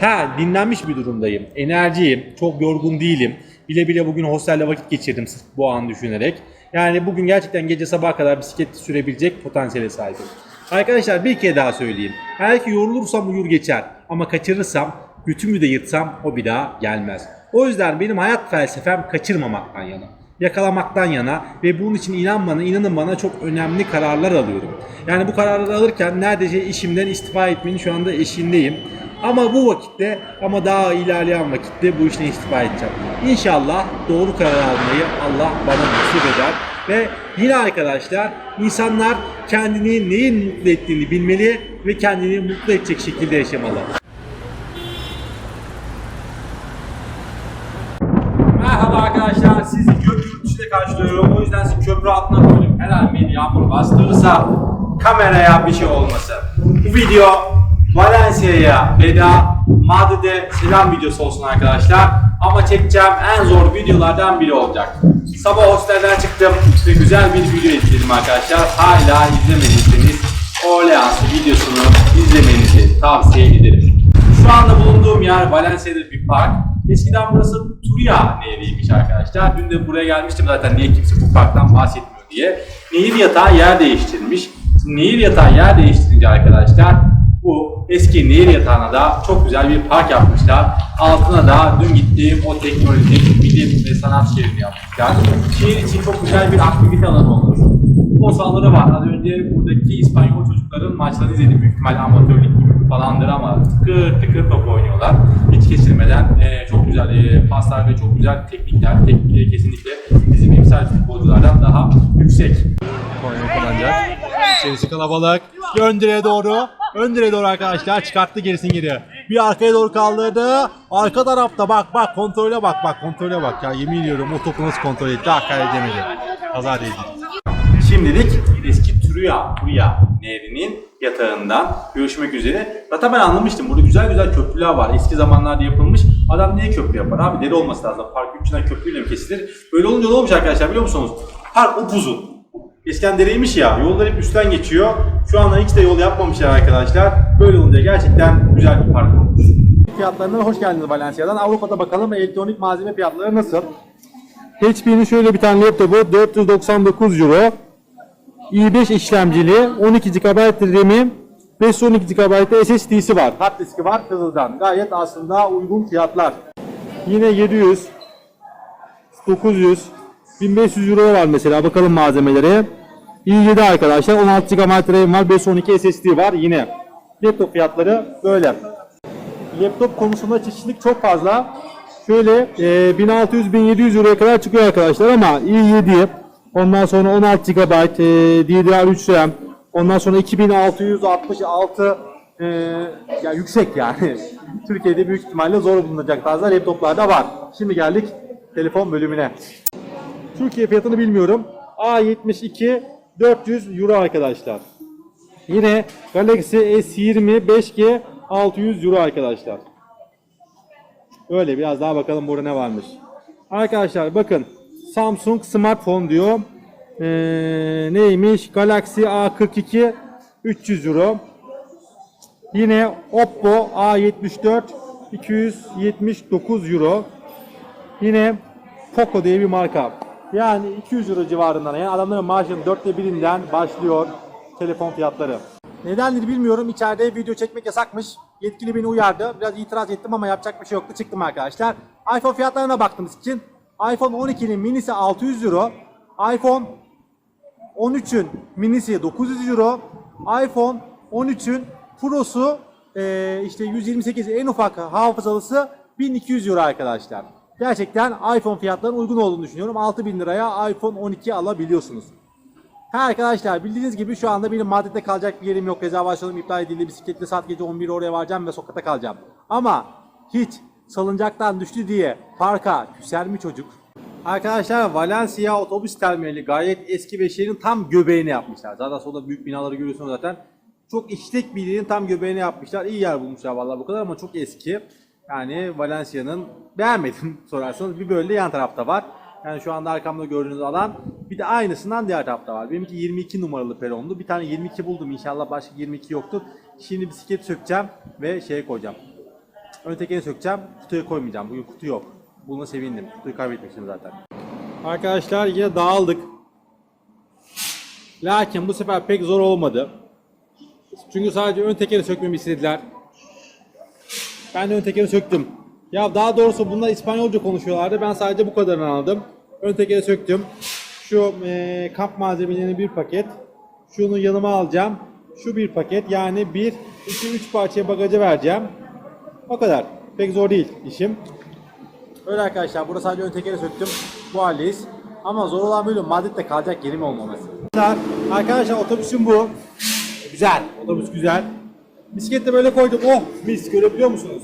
Ha dinlenmiş bir durumdayım. Enerjiyim. Çok yorgun değilim. Bile bile bugün hostelde vakit geçirdim sırf bu anı düşünerek. Yani bugün gerçekten gece sabaha kadar bisiklet sürebilecek potansiyele sahibim. Arkadaşlar bir kere daha söyleyeyim. Eğer ki yorulursam uyur geçer. Ama kaçırırsam, götümü de yırtsam o bir daha gelmez. O yüzden benim hayat felsefem kaçırmamaktan yana yakalamaktan yana ve bunun için inan bana, inanın bana çok önemli kararlar alıyorum. Yani bu kararları alırken neredeyse işimden istifa etmenin şu anda eşiğindeyim. Ama bu vakitte ama daha ilerleyen vakitte bu işten istifa edeceğim. İnşallah doğru karar almayı Allah bana nasip eder. Ve yine arkadaşlar insanlar kendini neyin mutlu ettiğini bilmeli ve kendini mutlu edecek şekilde yaşamalı. Merhaba arkadaşlar, sizi köprü yurtdışında karşılıyorum. O yüzden sizi köprü altına koydum. Her an bir yağmur bastırırsa kameraya bir şey olmasın. Bu video Valencia'ya veda, Madrid'e selam videosu olsun arkadaşlar. Ama çekeceğim en zor videolardan biri olacak. Sabah hostelden çıktım ve güzel bir video izledim arkadaşlar. Hala izlemediyseniz Orleans'ı videosunu izlemenizi tavsiye ederim. Şu anda bulunduğum yer Valencia'da bir park. Eskiden burası Turia Nehri'ymiş arkadaşlar. Dün de buraya gelmiştim zaten niye kimse bu parktan bahsetmiyor diye. Nehir yatağı yer değiştirmiş. Nehir yatağı yer değiştirince arkadaşlar bu eski nehir yatağına da çok güzel bir park yapmışlar. Altına da dün gittiğim o teknolojik bilim ve sanat şehrini yapmışlar. Şehir için çok güzel bir aktivite alanı olmuş. O sahaları var. Az önce buradaki İspanyol çocukların maçlarını izledim. Büyük ihtimal amatörlük gibi falandır ama tıkır tıkır top oynuyorlar. Hiç kesilmeden e, çok güzel e, paslar ve çok güzel teknikler. Teknikleri kesinlikle bizim imsal futbolculardan daha yüksek. Konya kullanacak. İçerisi kalabalık. Ön direğe doğru. Ön direğe doğru arkadaşlar. Çıkarttı gerisin geriye. Bir arkaya doğru kaldırdı. Arka tarafta bak bak kontrole bak bak kontrole bak ya yemin ediyorum o topu nasıl kontrol etti hakikaten edemedi. Kaza değildi. Şimdilik eski Turia, Turia nehrinin yatağından görüşmek üzere. Zaten ben anlamıştım. Burada güzel güzel köprüler var. Eski zamanlarda yapılmış. Adam niye köprü yapar abi? Deri olması lazım. Park üçünden köprüyle mi kesilir? Böyle olunca ne olmuş arkadaşlar biliyor musunuz? Park upuzun. Eskiden dereymiş ya. Yollar hep üstten geçiyor. Şu anda hiç de yol yapmamışlar arkadaşlar. Böyle olunca gerçekten güzel bir park olmuş. Fiyatlarına hoş geldiniz Valencia'dan. Avrupa'da bakalım elektronik malzeme fiyatları nasıl? HP'nin şöyle bir tane laptopu 499 euro. i5 işlemcili 12 GB RAM'i 512 GB SSD'si var. Hard diski var hızlıdan. Gayet aslında uygun fiyatlar. Yine 700 900 1500 euro var mesela bakalım malzemelere. i7 arkadaşlar 16 GB RAM var 512 SSD var yine. Laptop fiyatları böyle. Laptop konusunda çeşitlilik çok fazla. Şöyle e, 1600-1700 euroya kadar çıkıyor arkadaşlar ama i7 ondan sonra 16 GB e, DDR3 RAM ondan sonra 2666 e, ya yüksek yani. Türkiye'de büyük ihtimalle zor bulunacak tarzda laptoplar da var. Şimdi geldik telefon bölümüne. Türkiye fiyatını bilmiyorum. A72 400 euro arkadaşlar. Yine Galaxy S20 5G 600 euro arkadaşlar. Öyle biraz daha bakalım burada ne varmış. Arkadaşlar bakın Samsung smartphone diyor. Ee, neymiş? Galaxy A42 300 euro. Yine Oppo A74 279 euro. Yine Poco diye bir marka. Yani 200 euro civarından yani adamların maaşının dörtte birinden başlıyor telefon fiyatları. Nedendir bilmiyorum. İçeride video çekmek yasakmış. Yetkili beni uyardı. Biraz itiraz ettim ama yapacak bir şey yoktu. Çıktım arkadaşlar. iPhone fiyatlarına baktığımız için iPhone 12'nin minisi 600 euro. iPhone 13'ün minisi 900 euro. iPhone 13'ün Pro'su işte 128 en ufak hafızalısı 1200 euro arkadaşlar. Gerçekten iPhone fiyatlarının uygun olduğunu düşünüyorum. 6000 liraya iPhone 12 alabiliyorsunuz. Ha arkadaşlar bildiğiniz gibi şu anda benim Madrid'de kalacak bir yerim yok. Rezervasyonum iptal edildi. Bisikletle saat gece 11 oraya varacağım ve sokakta kalacağım. Ama hiç salıncaktan düştü diye parka küser mi çocuk? Arkadaşlar Valencia otobüs terminali gayet eski ve şehrin tam göbeğine yapmışlar. Zaten solda büyük binaları görüyorsunuz zaten. Çok işlek bir tam göbeğine yapmışlar. İyi yer bulmuşlar vallahi bu kadar ama çok eski. Yani Valencia'nın beğenmedim sorarsanız bir de yan tarafta var. Yani şu anda arkamda gördüğünüz alan bir de aynısından diğer tarafta var. Benimki 22 numaralı perondu. Bir tane 22 buldum inşallah başka 22 yoktur. Şimdi bisiklet sökeceğim ve şeye koyacağım. Ön tekerini sökeceğim. Kutuya koymayacağım. Bugün kutu yok. Buna sevindim. Kutuyu kaybetmiştim zaten. Arkadaşlar yine dağıldık. Lakin bu sefer pek zor olmadı. Çünkü sadece ön tekeri sökmemi istediler. Ben de ön tekeri söktüm. Ya daha doğrusu bunlar İspanyolca konuşuyorlardı. Ben sadece bu kadarını anladım. Ön tekeri söktüm. Şu eee, kamp malzemelerini bir paket. Şunu yanıma alacağım. Şu bir paket. Yani bir, iki, üç parçaya bagaja vereceğim. O kadar. Pek zor değil işim. Öyle arkadaşlar. Burada sadece ön tekeri söktüm. Bu haldeyiz. Ama zor olan böyle Madrid'de kalacak yerim olmaması. Arkadaşlar otobüsüm bu. Güzel. Otobüs güzel. Bisikleti böyle koydum. Oh mis görebiliyor musunuz?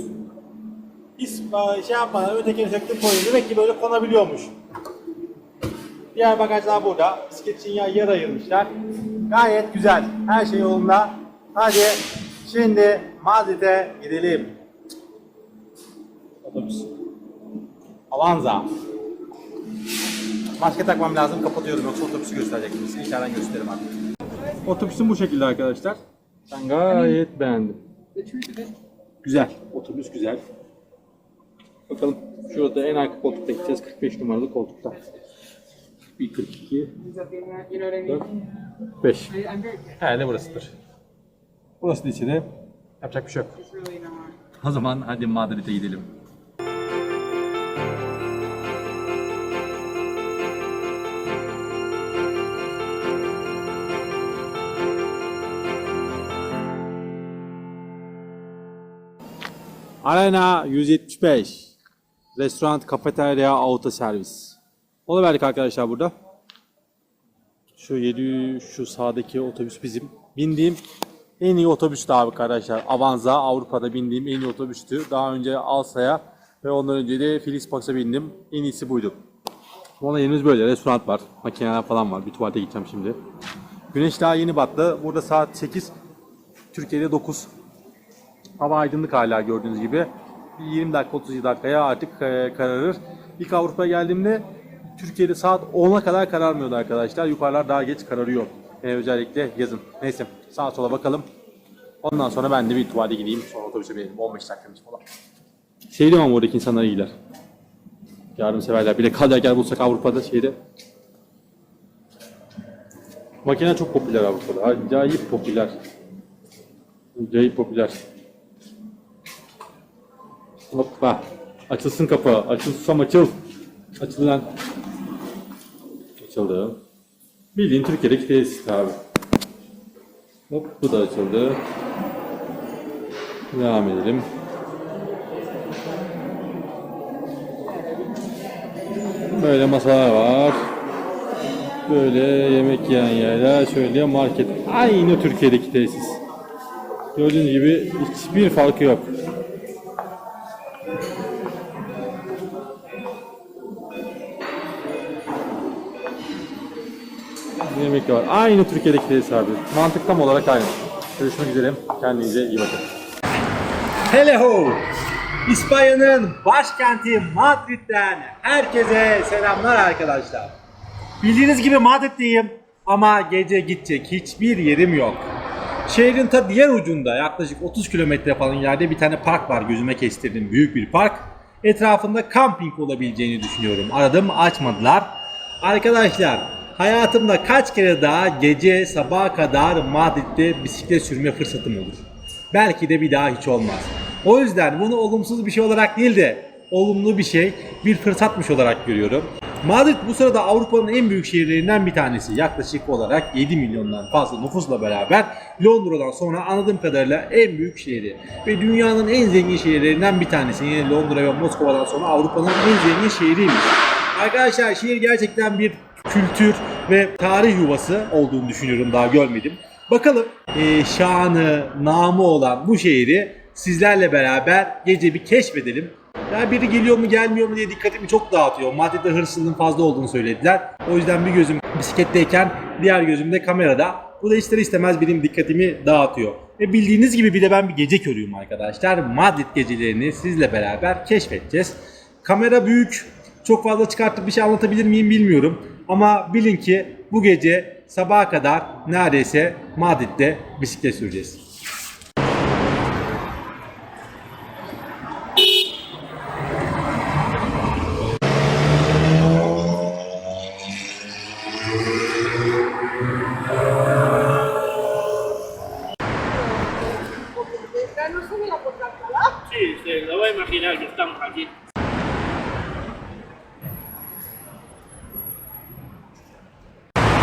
Hiç e, şey yapmadan ötekini söktüm koydum. Demek ki böyle konabiliyormuş. Diğer bagajlar burada. Bisiklet için yer, yer ayırmışlar. Gayet güzel. Her şey yolunda. Hadi şimdi Madrid'e gidelim. Otobüs. Avanza. Maske takmam lazım. Kapatıyorum yoksa otobüsü göstereceksiniz. İçeriden gösteririm artık. Otobüsüm bu şekilde arkadaşlar. Ben gayet beğendim. Güzel. Otobüs güzel. Bakalım. Şurada en arka koltukta gideceğiz. 45 numaralı koltukta. 1 42 You know what I mean? 5. I, I'm very good. Herhalde burasıdır. Burası da içeri. Yapacak bir şey yok. O zaman hadi Madrid'e gidelim. Arena 175. Restoran, kafeterya, auto servis. Onu verdik arkadaşlar burada. Şu 7 şu sağdaki otobüs bizim. Bindiğim en iyi otobüstü abi arkadaşlar. Avanza Avrupa'da bindiğim en iyi otobüstü. Daha önce Alsa'ya ve ondan önce de Flixbus'a bindim. En iyisi buydu. Sonra yerimiz böyle. Restoran var. Makineler falan var. Bir tuvalete gideceğim şimdi. Güneş daha yeni battı. Burada saat 8. Türkiye'de 9. Hava aydınlık hala gördüğünüz gibi. Bir 20 dakika 30 dakikaya artık e, kararır. İlk Avrupa'ya geldiğimde Türkiye'de saat 10'a kadar kararmıyordu arkadaşlar. Yukarılar daha geç kararıyor. E, özellikle yazın. Neyse sağa sola bakalım. Ondan sonra ben de bir tuvalete gideyim. Sonra otobüse binelim. 15 dakikamız falan. Şey diyorum ama oradaki insanlar iyiler. Yardımseverler. Bir de kalacak yer bulsak Avrupa'da şeyde. Makine çok popüler Avrupa'da. Acayip popüler. Acayip popüler. Hoppa. Açılsın kapı. Açıl susam açıl. Açıl lan. Açıldı. Bildiğin Türkiye'deki tesis abi. Hop bu da açıldı. Devam edelim. Böyle masalar var. Böyle yemek yiyen yerler. Şöyle market. Aynı Türkiye'deki tesis. Gördüğünüz gibi hiçbir farkı yok. Yemek de var. Aynı Türkiye'deki tesis abi. Mantık tam olarak aynı. Görüşmek üzere. Kendinize iyi bakın. Hello! İspanya'nın başkenti Madrid'den herkese selamlar arkadaşlar. Bildiğiniz gibi Madrid'deyim ama gece gidecek hiçbir yerim yok. Şehrin ta diğer ucunda yaklaşık 30 kilometre falan yerde bir tane park var gözüme kestirdim büyük bir park. Etrafında kamping olabileceğini düşünüyorum. Aradım açmadılar. Arkadaşlar hayatımda kaç kere daha gece sabaha kadar Madrid'de bisiklet sürme fırsatım olur. Belki de bir daha hiç olmaz. O yüzden bunu olumsuz bir şey olarak değil de olumlu bir şey, bir fırsatmış olarak görüyorum. Madrid bu sırada Avrupa'nın en büyük şehirlerinden bir tanesi. Yaklaşık olarak 7 milyondan fazla nüfusla beraber Londra'dan sonra anladığım kadarıyla en büyük şehri. Ve dünyanın en zengin şehirlerinden bir tanesi. Yine Londra ve Moskova'dan sonra Avrupa'nın en zengin şehriymiş. Arkadaşlar şehir gerçekten bir kültür ve tarih yuvası olduğunu düşünüyorum daha görmedim. Bakalım eee, şanı, namı olan bu şehri sizlerle beraber gece bir keşfedelim. Ya biri geliyor mu gelmiyor mu diye dikkatimi çok dağıtıyor. Madrid'de hırsızlığın fazla olduğunu söylediler. O yüzden bir gözüm bisikletteyken diğer gözüm de kamerada. Bu da ister istemez benim dikkatimi dağıtıyor. Ve bildiğiniz gibi bir de ben bir gece körüyüm arkadaşlar. Madrid gecelerini sizle beraber keşfedeceğiz. Kamera büyük. Çok fazla çıkartıp bir şey anlatabilir miyim bilmiyorum. Ama bilin ki bu gece sabaha kadar neredeyse Madrid'de bisiklet süreceğiz.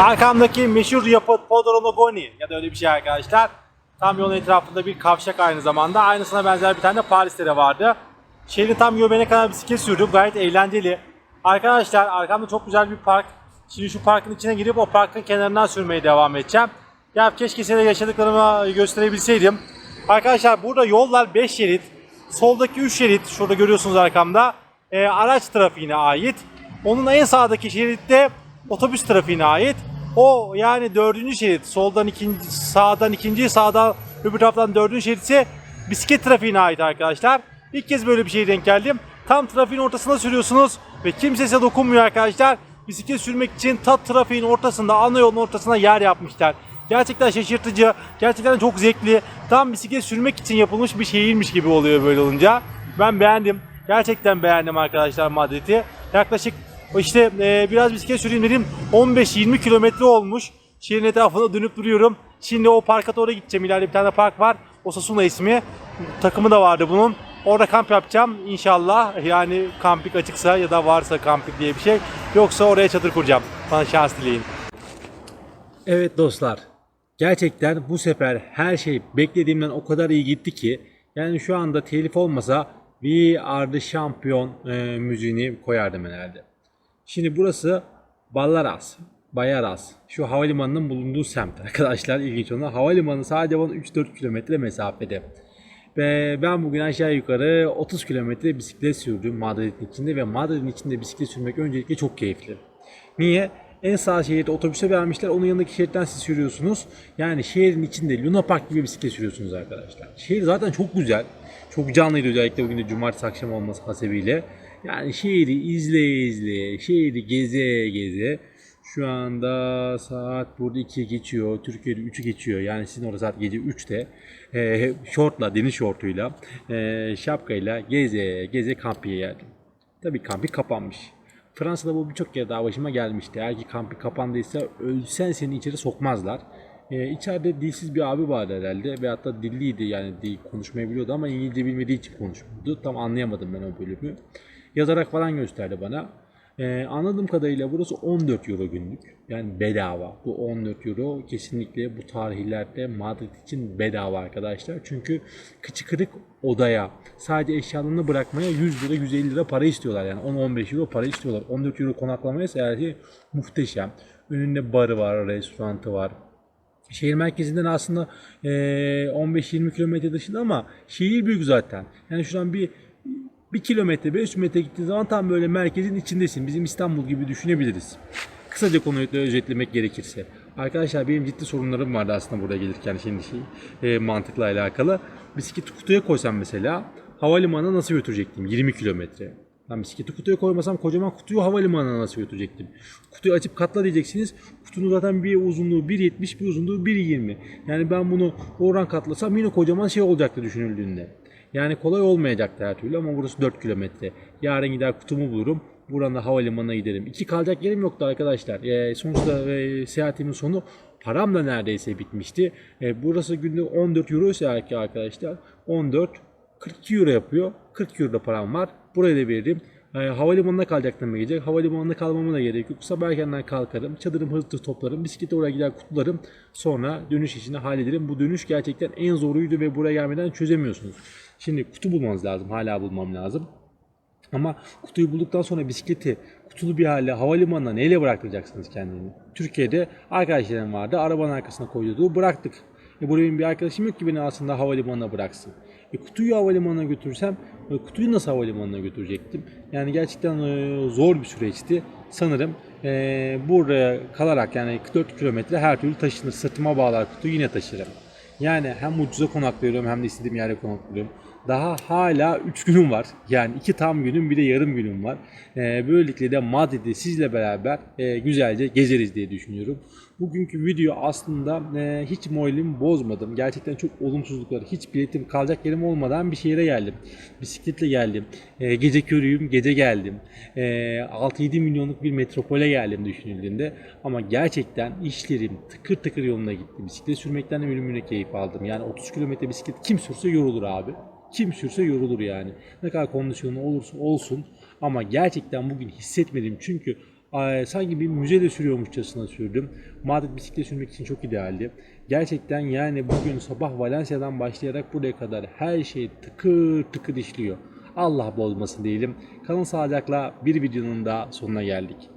Arkamdaki meşhur yapıt Podologoni ya da öyle bir şey arkadaşlar. Tam yolun etrafında bir kavşak aynı zamanda. Aynısına benzer bir tane de Paris'te de vardı. Şehrin tam göbeğine kadar bisiklet sürdüm. Gayet eğlenceli. Arkadaşlar arkamda çok güzel bir park. Şimdi şu parkın içine girip o parkın kenarından sürmeye devam edeceğim. Ya keşke size yaşadıklarımı gösterebilseydim. Arkadaşlar burada yollar 5 şerit. Soldaki 3 şerit şurada görüyorsunuz arkamda. e, araç trafiğine ait. Onun en sağdaki şeritte otobüs trafiğine ait. O yani dördüncü şerit. Soldan ikinci, sağdan ikinci, sağdan öbür taraftan dördüncü şerit ise bisiklet trafiğine ait arkadaşlar. İlk kez böyle bir şeye denk geldim. Tam trafiğin ortasında sürüyorsunuz ve kimse size dokunmuyor arkadaşlar. Bisiklet sürmek için tat trafiğin ortasında, ana yolun ortasına yer yapmışlar. Gerçekten şaşırtıcı, gerçekten çok zevkli. Tam bisiklet sürmek için yapılmış bir şehirmiş gibi oluyor böyle olunca. Ben beğendim. Gerçekten beğendim arkadaşlar Madrid'i. Yaklaşık işte e, biraz bisiklet süreyim dedim. 15-20 kilometre olmuş. Şehrin etrafında dönüp duruyorum. Şimdi o parka doğru gideceğim. İleride bir tane park var. Osasuna ismi. Takımı da vardı bunun. Orada kamp yapacağım inşallah. Yani kampik açıksa ya da varsa kampik diye bir şey. Yoksa oraya çadır kuracağım. Bana şans dileyin. Evet dostlar. Gerçekten bu sefer her şey beklediğimden o kadar iyi gitti ki yani şu anda telif olmasa We Are The Champion e, müziğini koyardım herhalde. Şimdi burası Ballaras, Bayaras. Şu havalimanının bulunduğu semt arkadaşlar ilginç olan. Havalimanı sadece bana 3-4 kilometre mesafede. Ve ben bugün aşağı yukarı 30 kilometre bisiklet sürdüm Madrid'in içinde ve Madrid'in içinde bisiklet sürmek öncelikle çok keyifli. Niye? En sağ şeritte otobüse vermişler. Onun yanındaki şeritten siz sürüyorsunuz. Yani şehrin içinde Luna Park gibi bisiklet sürüyorsunuz arkadaşlar. Şehir zaten çok güzel. Çok canlıydı özellikle bugün de cumartesi akşam olması hasebiyle. Yani şehri izleye izleye, şehri geze geze. Şu anda saat burada 2'ye geçiyor. Türkiye'de 3'ü geçiyor. Yani sizin orada saat gece 3'te. E, şortla, deniz şortuyla, e, şapkayla geze geze kampiye geldim. Tabii kampi kapanmış. Fransa'da bu birçok kere daha başıma gelmişti. Eğer ki kampi kapandıysa ölsen seni içeri sokmazlar. Ee, içeride dilsiz bir abi vardı herhalde ve hatta dilliydi yani dil konuşmayı biliyordu ama İngilizce bilmediği için konuşmuyordu. Tam anlayamadım ben o bölümü. Yazarak falan gösterdi bana. Ee, anladığım kadarıyla burası 14 euro günlük. Yani bedava. Bu 14 euro kesinlikle bu tarihlerde Madrid için bedava arkadaşlar. Çünkü kıçı kırık odaya sadece eşyalarını bırakmaya 100 lira 150 lira para istiyorlar. Yani 10-15 euro para istiyorlar. 14 euro konaklamaya şey muhteşem. Önünde barı var, restoranı var. Şehir merkezinden aslında eee, 15-20 kilometre dışında ama şehir büyük zaten. Yani şuradan bir bir kilometre, 500 metre gittiğin zaman tam böyle merkezin içindesin. Bizim İstanbul gibi düşünebiliriz. Kısaca konuyu özetlemek gerekirse. Arkadaşlar benim ciddi sorunlarım vardı aslında burada gelirken şimdi şey e, mantıkla alakalı. Bisikleti kutuya koysam mesela havalimanına nasıl götürecektim? 20 kilometre. Ben bisikleti kutuya koymasam kocaman kutuyu havalimanına nasıl götürecektim? Kutuyu açıp katla diyeceksiniz. Kutunun zaten bir uzunluğu 1.70 bir uzunluğu 1.20. Yani ben bunu oradan katlasam yine kocaman şey olacaktı düşünüldüğünde. Yani kolay olmayacaktı her türlü ama burası 4 kilometre. Yarın gider kutumu bulurum. Buradan da havalimanına giderim. İki kalacak yerim yoktu arkadaşlar. E, sonuçta e, seyahatimin sonu param da neredeyse bitmişti. E, burası günde 14 euro ise arkadaşlar 14 42 euro yapıyor. 40 euro da param var. Buraya da veririm. E, havalimanına kalacaktım gece. Havalimanında kalmama da gerek yok. Sabah erkenden kalkarım. Çadırımı hızlı toplarım. Bisikleti oraya gider kutularım. Sonra dönüş işini hallederim. Bu dönüş gerçekten en zoruydu ve buraya gelmeden çözemiyorsunuz. Şimdi kutu bulmanız lazım. Hala bulmam lazım. Ama kutuyu bulduktan sonra bisikleti kutulu bir hale havalimanına neyle bıraktıracaksınız kendini? Türkiye'de arkadaşlarım vardı. Arabanın arkasına koyduğu bıraktık. E benim bir arkadaşım yok ki beni aslında havalimanına bıraksın. E kutuyu havalimanına götürsem e, kutuyu nasıl havalimanına götürecektim? Yani gerçekten e, zor bir süreçti. Sanırım e, buraya kalarak yani 44 kilometre her türlü taşınır. Sırtıma bağlar kutuyu yine taşırım. Yani hem ucuza konaklıyorum hem de istediğim yerde konaklıyorum. Daha hala 3 günüm var. Yani 2 tam günüm bir de yarım günüm var. Ee, böylelikle de Madrid'i sizle beraber e, güzelce gezeriz diye düşünüyorum. Bugünkü video aslında e, hiç moralimi bozmadım. Gerçekten çok olumsuzluklar, hiç biletim kalacak yerim olmadan bir şehre geldim. Bisikletle geldim. E, gece körüyüm, gece geldim. E, 6-7 milyonluk bir metropole geldim düşünüldüğünde. Ama gerçekten işlerim tıkır tıkır yoluna gitti. Bisiklet sürmekten de ölümüne keyif aldım. Yani 30 kilometre bisiklet kim sürse yorulur abi. Kim sürse yorulur yani. Ne kadar kondisyonu olursa olsun ama gerçekten bugün hissetmedim çünkü e, sanki bir müzede sürüyormuşçasına sürdüm. Madrid bisiklet sürmek için çok idealdi. Gerçekten yani bugün sabah Valencia'dan başlayarak buraya kadar her şey tıkır tıkır işliyor. Allah bozmasın diyelim. Kalın sağlıcakla bir videonun da sonuna geldik.